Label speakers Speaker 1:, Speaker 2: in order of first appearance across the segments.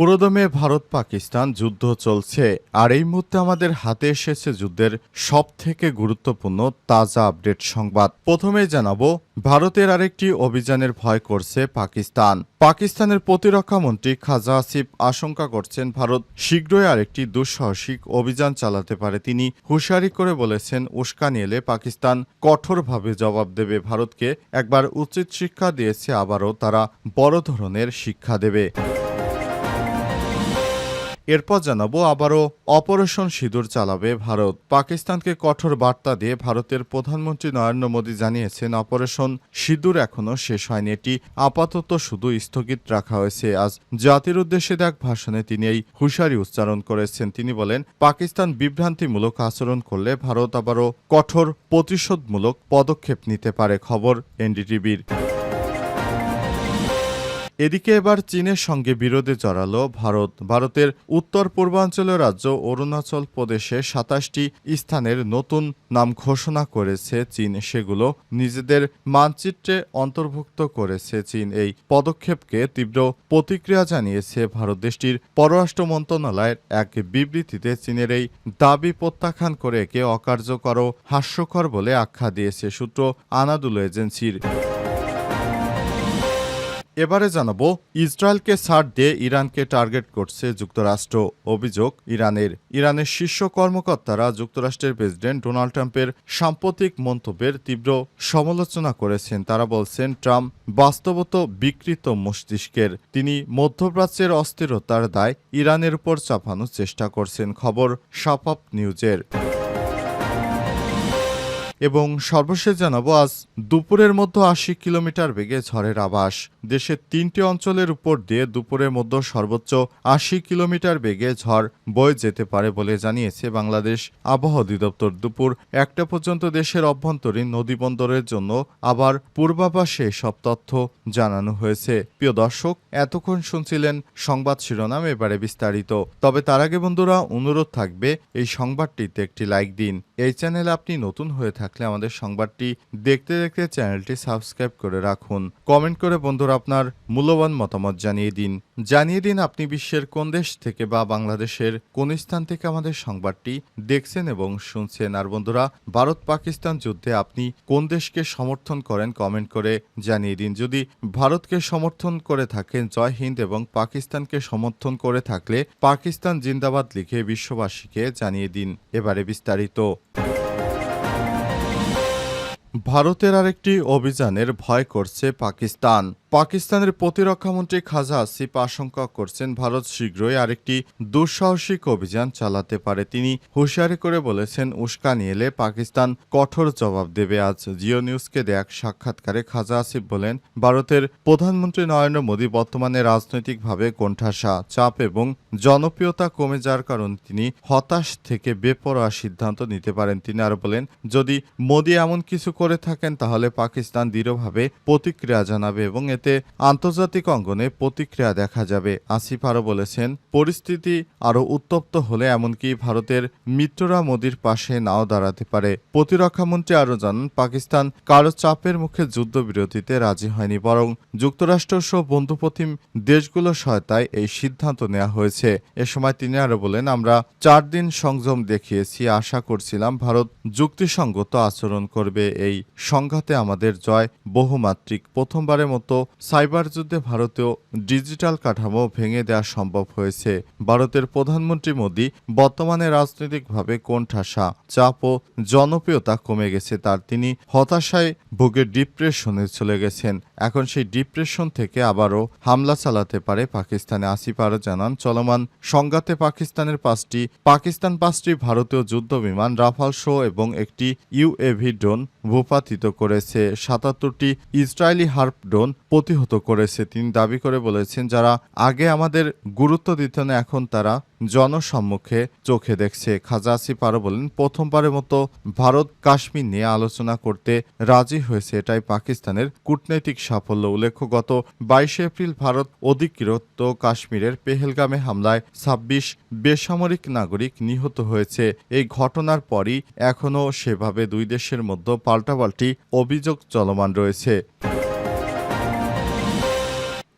Speaker 1: পুরোদমে ভারত পাকিস্তান যুদ্ধ চলছে, আর এই মুহূর্তে আমাদের হাতে এসেছে যুদ্ধের সব থেকে গুরুত্বপূর্ণ তাজা আপডেট সংবাদ। প্রথমেই জানাব, ভারতের আরেকটি অভিযানের ভয় করছে পাকিস্তান। পাকিস্তানের প্রতিরক্ষা মন্ত্রী খাজা আসিফ আশঙ্কা করছেন ভারত শীঘ্রই আরেকটি দুঃসাহসিক অভিযান চালাতে পারে। তিনি হুঁশিয়ারি করে বলেছেন, উস্কানি এলে পাকিস্তান কঠোরভাবে জবাব দেবে। ভারতকে একবার উচিত শিক্ষা দিয়েছে, আবারও তারা বড় ধরনের শিক্ষা দেবে। এরপর জানাব আবারও অপারেশন সিঁদুর চালাবে ভারত। পাকিস্তানকে কঠোর বার্তা দিয়ে ভারতের প্রধানমন্ত্রী নরেন্দ্র মোদী জানিয়েছেন, অপারেশন সিঁদুর এখনও শেষ হয়নি। এটি আপাতত শুধু স্থগিত রাখা হয়েছে। আজ জাতির উদ্দেশ্যে এক ভাষণে তিনি এই হুঁশিয়ারি উচ্চারণ করেছেন। তিনি বলেন, পাকিস্তান বিভ্রান্তিমূলক আচরণ করলে ভারত আবারও কঠোর প্রতিশোধমূলক পদক্ষেপ নিতে পারে। খবর এনডিটিভির। এদিকে এবার চীনের সঙ্গে বিরোধে জড়ালো ভারত। ভারতের উত্তর পূর্বাঞ্চলীয় রাজ্য অরুণাচল প্রদেশে সাতাশটি স্থানের নতুন নাম ঘোষণা করেছে চীন। সেগুলো নিজেদের মানচিত্রে অন্তর্ভুক্ত করেছে চীন। এই পদক্ষেপকে তীব্র প্রতিক্রিয়া জানিয়েছে ভারত। দেশটির পররাষ্ট্র মন্ত্রণালয়ের এক বিবৃতিতে চীনের এই দাবি প্রত্যাখ্যান করে একে অকার্যকর হাস্যকর বলে আখ্যা দিয়েছে সূত্র আনাদুল এজেন্সির। এবারে জানাব, ইসরায়েলকে ছাড় দিয়ে ইরানকে টার্গেট করছে যুক্তরাষ্ট্র। অভিযোগ, ইরানের ইরানের শীর্ষ কর্মকর্তারা যুক্তরাষ্ট্রের প্রেসিডেন্ট ডোনাল্ড ট্রাম্পের সাম্প্রতিক মন্তব্যের তীব্র সমালোচনা করেছেন। তারা বলছেন, ট্রাম্প বাস্তবত বিকৃত মস্তিষ্কের। তিনি মধ্যপ্রাচ্যের অস্থিরতার দায় ইরানের উপর চাপানোর চেষ্টা করছেন। খবর সাপাপ নিউজের। এবং সর্বশেষ জানাব, আজ দুপুরের মধ্যে আশি কিলোমিটার বেগে ঝড়ের আবাস দেশের তিনটি অঞ্চলের উপর দিয়ে দুপুরের মধ্যে সর্বোচ্চ আশি কিলোমিটার বেগে ঝড় বয়ে যেতে পারে বলে জানিয়েছে বাংলাদেশ আবহাওয়া অধিদপ্তর। দুপুর একটা পর্যন্ত দেশের অভ্যন্তরীণ নদীবন্দরের জন্য আবার পূর্বাভাসে সব তথ্য জানানো হয়েছে। প্রিয় দর্শক, এতক্ষণ শুনছিলেন সংবাদ শিরোনাম, এবারে বিস্তারিত। তবে তার আগে বন্ধুরা, অনুরোধ থাকবে এই সংবাদটিতে একটি লাইক দিন। এই চ্যানেলে আপনি নতুন হয়ে থাকলে আমাদের সংবাদটি দেখতে দেখতে চ্যানেলটি সাবস্ক্রাইব করে রাখুন। কমেন্ট করে বন্ধুরা আপনার মূল্যবান মতামত জানিয়ে দিন। জানিয়ে দিন আপনি বিশ্বের কোন দেশ থেকে বা বাংলাদেশের কোন স্থান থেকে আমাদের সংবাদটি দেখছেন এবং শুনছেন। আর বন্ধুরা ভারত পাকিস্তান যুদ্ধে আপনি কোন দেশকে সমর্থন করেন কমেন্ট করে জানিয়ে দিন। যদি ভারতকে সমর্থন করে থাকেন জয় হিন্দ এবং পাকিস্তানকে সমর্থন করে থাকলে পাকিস্তান জিন্দাবাদ লিখে বিশ্ববাসীকে জানিয়ে দিন। এবারে বিস্তারিত। ভারতের আরেকটি অভিযানের ভয় করছে পাকিস্তান। পাকিস্তানের প্রতিরক্ষামন্ত্রী খাজা আসিফ আশঙ্কা করছেন ভারত শীঘ্রই আরেকটি দুঃসাহসিক অভিযান চালাতে পারে। তিনি হুঁশিয়ারি করে বলেছেন, উস্কানি এলে পাকিস্তান কঠোর জবাব দেবে। আজ জিও নিউজকে দেয়া এক সাক্ষাৎকারে খাজা আসিফ বলেন, ভারতের প্রধানমন্ত্রী নরেন্দ্র মোদী বর্তমানে রাজনৈতিকভাবে কোণঠাসা, চাপ এবং জনপ্রিয়তা কমে যাওয়ার কারণে তিনি হতাশ থেকে বেপরোয়া সিদ্ধান্ত নিতে পারেন। তিনি আরও বলেন, যদি মোদী এমন কিছু করে থাকেন, তাহলে পাকিস্তান দৃঢ়ভাবে প্রতিক্রিয়া জানাবে এবং এতে আন্তর্জাতিক অঙ্গনে প্রতিক্রিয়া দেখা যাবে। আসিফ আরও বলেছেন, পরিস্থিতি আরও উত্তপ্ত হলে এমনকি ভারতের মিত্ররা মোদির পাশে নাও দাঁড়াতে পারে। প্রতিরক্ষামন্ত্রী আরও জানান, পাকিস্তান কারও চাপের মুখে যুদ্ধবিরতিতে রাজি হয়নি, বরং যুক্তরাষ্ট্র সহ বন্ধুপ্রতিম দেশগুলোর সহায়তায় এই সিদ্ধান্ত নেওয়া হয়েছে। এ সময় তিনি আরও বলেন, আমরা চার দিন সংযম দেখিয়েছি, আশা করছিলাম ভারত যুক্তিসঙ্গত আচরণ করবে। এই সংঘাতে আমাদের জয় বহুমাত্রিক। প্রথমবারের মতো সাইবার যুদ্ধে ভারতীয় ডিজিটাল কাঠামো ভেঙে দেওয়া সম্ভব হয়েছে। ভারতের প্রধানমন্ত্রী মোদী বর্তমানে রাজনৈতিকভাবে কোণঠাসা চাপ ও জনপ্রিয়তা কমে গেছে তার তিনি হতাশায় ভুগে ডিপ্রেশনে চলে গেছেন। এখন সেই ডিপ্রেশন থেকে আবারও হামলা চালাতে পারে পাকিস্তানে। আসিফ আরও জানান, চলমান সংঘাতে পাকিস্তানের পাঁচটি, পাকিস্তান পাঁচটি ভারতীয় যুদ্ধ বিমান রাফাল শো এবং একটি ইউএভি ড্রোন ভূপাতিত করেছে। সাতাত্তরটি ইসরায়েলি হার্প ড্রোন প্রতিহত করেছে। তিনি দাবি করে বলেছেন, যারা আগে আমাদের গুরুত্ব দিত না, এখন তারা জনসম্মুখে চোখে দেখছে। খাজা আসিফ বলেন, প্রথমবারের মতো ভারত কাশ্মীর নিয়ে আলোচনা করতে রাজি হয়েছে। এটাই পাকিস্তানের কূটনৈতিক সাফল্য। উল্লেখ্য, গত বাইশে এপ্রিল ভারত অধিকৃত কাশ্মীরের পেহেলগামে হামলায় ছাব্বিশ বেসামরিক নাগরিক নিহত হয়েছে। এই ঘটনার পরই এখনও সেভাবে দুই দেশের মধ্যে পাল্টাপাল্টি অভিযোগ চলমান রয়েছে।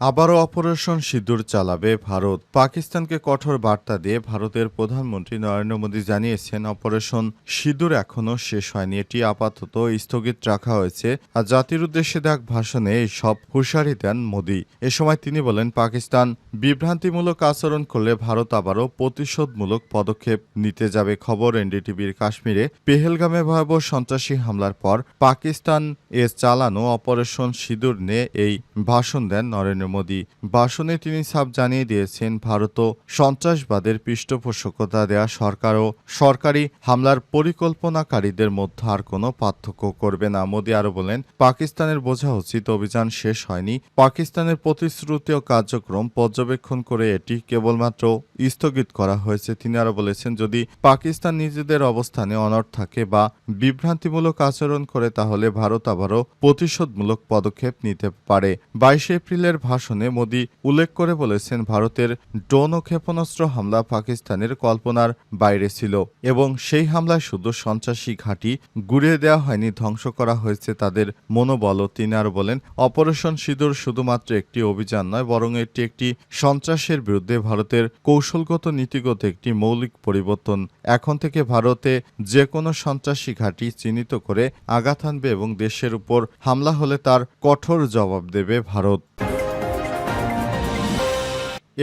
Speaker 1: আবারও অপারেশন সিঁদুর চালাবে ভারত। পাকিস্তানকে কঠোর বার্তা দিয়ে ভারতের প্রধানমন্ত্রী নরেন্দ্র মোদী জানিয়েছেন, অপারেশন সিঁদুর এখনও শেষ হয়নি। এটি আপাতত স্থগিত রাখা হয়েছে আর জাতির উদ্দেশ্যে দেখ ভাষণে সব হুঁশিয়ারি দেন মোদী। এ সময় তিনি বলেন, পাকিস্তান বিভ্রান্তিমূলক আচরণ করলে ভারত আবারও প্রতিশোধমূলক পদক্ষেপ নিতে যাবে। খবর এনডিটিভির কাশ্মীরে পেহেলগামে ভয়াবহ সন্ত্রাসী হামলার পর পাকিস্তান এ চালানো অপারেশন সিঁদুর নিয়ে এই ভাষণ দেন নরেন্দ্র মোদী। ভাষণে তিনি সাফ জানিয়ে দিয়েছেন ভারতও সন্ত্রাসবাদের পৃষ্ঠপোষকতা দেয়া সরকার ও সরকারি হামলার পরিকল্পনাকারীদের মধ্যে আর কোনো পার্থক্য করবে না। মোদী আরও বলেন, পাকিস্তানের বোঝা উচিত অভিযান শেষ হয়নি। পাকিস্তানের প্রতিশ্রুতি ও কার্যক্রম পর্যবেক্ষণ করে এটি কেবলমাত্র স্থগিত করা হয়েছে। তিনি আরও বলেছেন, যদি পাকিস্তান নিজেদের অবস্থানে অনড় থাকে বা বিভ্রান্তিমূলক আচরণ করে, তাহলে ভারত আবারও প্রতিশোধমূলক পদক্ষেপ নিতে পারে। বাইশে এপ্রিলের ভাষণে মোদী উল্লেখ করে বলেছেন, ভারতের ড্রোন ক্ষেপণাস্ত্র হামলা পাকিস্তানের কল্পনার বাইরে ছিল এবং সেই হামলায় শুধু সন্ত্রাসী ঘাঁটি গুড়িয়ে দেওয়া হয়নি, ধ্বংস করা হয়েছে তাদের মনোবলও তিনি আরও বলেন, অপারেশন সিঁদুর শুধুমাত্র একটি অভিযান নয়, বরং এটি একটি সন্ত্রাসের বিরুদ্ধে ভারতের কৌশলগত নীতিগত একটি মৌলিক পরিবর্তন। এখন থেকে ভারতে যে কোনো সন্ত্রাসী ঘাঁটি চিহ্নিত করে আঘাত আনবে এবং দেশের উপর হামলা হলে তার কঠোর জবাব দেবে ভারত।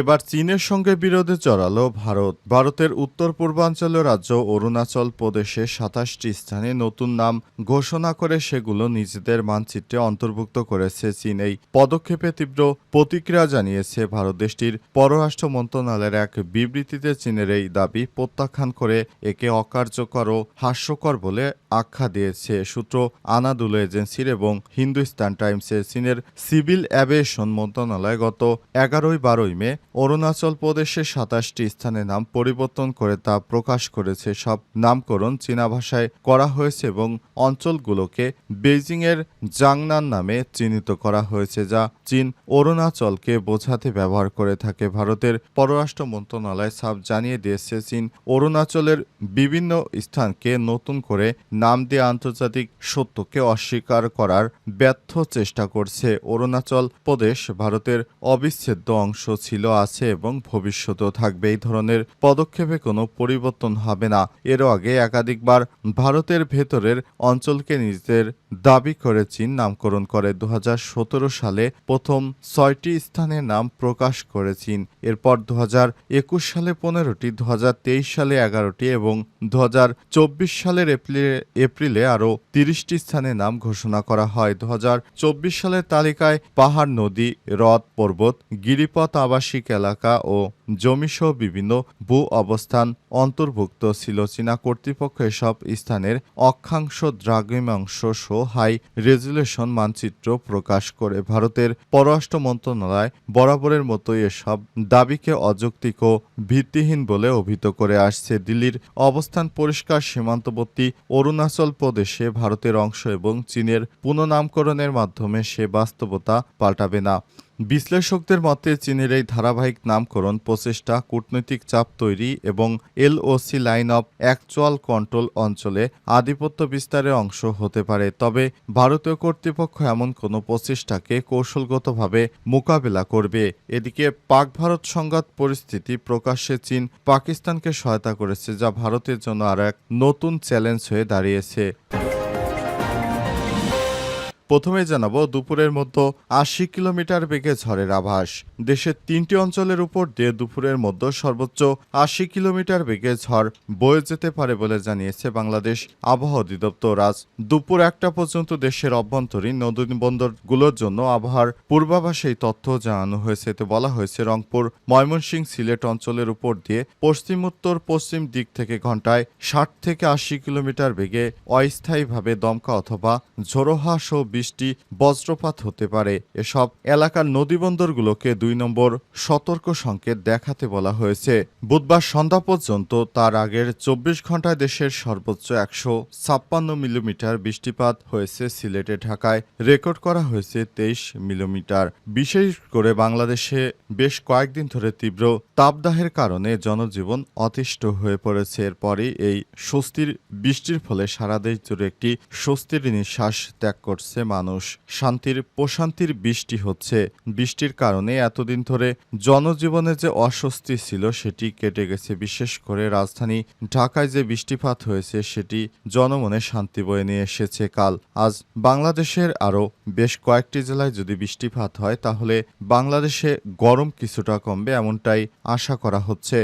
Speaker 1: এবার চীনের সঙ্গে বিরোধে জড়ালো ভারত। ভারতের উত্তর পূর্বাঞ্চলীয় রাজ্য অরুণাচল প্রদেশে সাতাশটি স্থানে নতুন নাম ঘোষণা করে সেগুলো নিজেদের মানচিত্রে অন্তর্ভুক্ত করেছে চীন। এই পদক্ষেপে তীব্র প্রতিক্রিয়া জানিয়েছে ভারত দেশটির পররাষ্ট্র মন্ত্রণালয়ের এক বিবৃতিতে চীনের এই দাবি প্রত্যাখ্যান করে একে অকার্যকর ও হাস্যকর বলে আখ্যা দিয়েছে সূত্র আনাদুলো এজেন্সির এবং হিন্দুস্তান টাইমসের চীনের সিভিল অ্যাভিয়েশন মন্ত্রণালয় গত এগারোই বারোই মে অরুণাচল প্রদেশের সাতাশটি স্থানের নাম পরিবর্তন করে তা প্রকাশ করেছে। সব নামকরণ চীনা ভাষায় করা হয়েছে এবং অঞ্চলগুলোকে বেইজিংয়ের জাংনান নামে চিহ্নিত করা হয়েছে, যা চীন অরুণাচলকে বোঝাতে ব্যবহার করে থাকে। ভারতের পররাষ্ট্র মন্ত্রণালয় সাফ জানিয়ে দিয়েছে, চীন অরুণাচলের বিভিন্ন স্থানকে নতুন করে নাম দিয়ে আন্তর্জাতিক সত্যকে অস্বীকার করার ব্যর্থ চেষ্টা করছে। অরুণাচল প্রদেশ ভারতের অবিচ্ছেদ্য অংশ ছিল। আছে এবং ভবিষ্যতেও থাকবে। এই ধরনের পদক্ষেপে কোনো পরিবর্তন হবে না। এর আগে একাধিকবার ভারতের ভেতরের অঞ্চলকে নিজেদের দাবি করে চীন নামকরণ করে। দু হাজার সতেরো সালে প্রথম ছয়টি স্থানের নাম প্রকাশ করে চীন। এরপর দু হাজার একুশ সালে পনেরোটি দু হাজার তেইশ সালে এগারোটি এবং দু হাজার চব্বিশ সালের এপ্রিলে এপ্রিলে আরও তিরিশটি স্থানের নাম ঘোষণা করা হয়। দু হাজার চব্বিশ সালের তালিকায় পাহাড়, নদী, হ্রদ, পর্বত, গিরিপথ, আবাসিক এলাকা ও জমিসহ বিভিন্ন ভূ অবস্থান অন্তর্ভুক্ত ছিল চীনা কর্তৃপক্ষ এসব স্থানের অক্ষাংশ দ্রাঘিমাংশ সহ হাই রেজুলেশন মানচিত্র প্রকাশ করে। ভারতের পররাষ্ট্র মন্ত্রণালয় বরাবরের মতোই এসব দাবিকে অযৌক্তিক ও ভিত্তিহীন বলে অভিহিত করে আসছে। দিল্লির অবস্থান পরিষ্কার সীমান্তবর্তী অরুণাচল প্রদেশে ভারতের অংশ এবং চীনের পুনঃনামকরণের মাধ্যমে সে বাস্তবতা পাল্টাবে না। বিশ্লেষকদের মতে, চীনের এই ধারাবাহিক নামকরণ প্রচেষ্টা, কূটনৈতিক চাপ তৈরি এবং LOC line of actual control অঞ্চলে আধিপত্য বিস্তারের অংশ হতে পারে। তবে ভারতীয় কর্তৃপক্ষ এমন কোনো প্রচেষ্টাকে কৌশলগতভাবে মোকাবেলা করবে। এদিকে পাক ভারত সংঘাত পরিস্থিতি প্রকাশ্যে চীন পাকিস্তানকে সহায়তা করেছে, যা ভারতের জন্য আর এক নতুন চ্যালেঞ্জ হয়ে দাঁড়িয়েছে। প্রথমে জানাব দুপুরের মধ্যে আশি কিলোমিটার বেগে ঝড়ের আভাস। দেশের তিনটি অঞ্চলের উপর দিয়ে দুপুরের মধ্যে সর্বোচ্চ আশি কিলোমিটার বেগে ঝড় বয়ে যেতে পারে বলে জানিয়েছে বাংলাদেশ আবহাওয়া অধিদপ্তর। আজ দুপুর একটা পর্যন্ত দেশের অভ্যন্তরীণ নদী বন্দরগুলোর জন্য আবহাওয়ার পূর্বাভাসে এই তথ্য জানানো হয়েছে। এতে বলা হয়েছে, রংপুর ময়মনসিংহ সিলেট অঞ্চলের উপর দিয়ে পশ্চিম, উত্তর, পশ্চিম দিক থেকে ঘন্টায় ষাট থেকে আশি কিলোমিটার বেগে অস্থায়ীভাবে দমকা অথবা ঝোড়ো হাঁস ও বৃষ্টি বজ্রপাত হতে পারে। এসব এলাকার নদীবন্দরগুলোকে দুই নম্বর সতর্ক সংকেত দেখাতে বলা হয়েছে। বুধবার সন্ধ্যা পর্যন্ত তার আগের চব্বিশ ঘন্টায় দেশের সর্বোচ্চ একশো ছাপ্পান্ন মিলিমিটার বৃষ্টিপাত হয়েছে সিলেটে ঢাকায়। রেকর্ড করা হয়েছে তেইশ মিলিমিটার। বিশেষ করে বাংলাদেশে বেশ কয়েকদিন ধরে তীব্র তাপদাহের কারণে জনজীবন অতিষ্ঠ হয়ে পড়েছে। এরপরই এই স্বস্তির বৃষ্টির ফলে সারা দেশ জুড়ে একটি স্বস্তির নিঃশ্বাস ত্যাগ করছে মানুষ। শান্তির প্রশান্তির বৃষ্টি হচ্ছে। বৃষ্টির কারণে এতদিন ধরে জনজীবনে যে অস্বস্তি ছিল সেটি কেটে গেছে। বিশেষ করে রাজধানী ঢাকায় যে বৃষ্টিপাত হয়েছে সেটি জনমনে শান্তি বয়ে নিয়ে এসেছে কাল। আজ বাংলাদেশের আরও বেশ কয়েকটি জেলায় যদি বৃষ্টিপাত হয় তাহলে বাংলাদেশে গরম কিছুটা কমবে এমনটাই আশা করা হচ্ছে।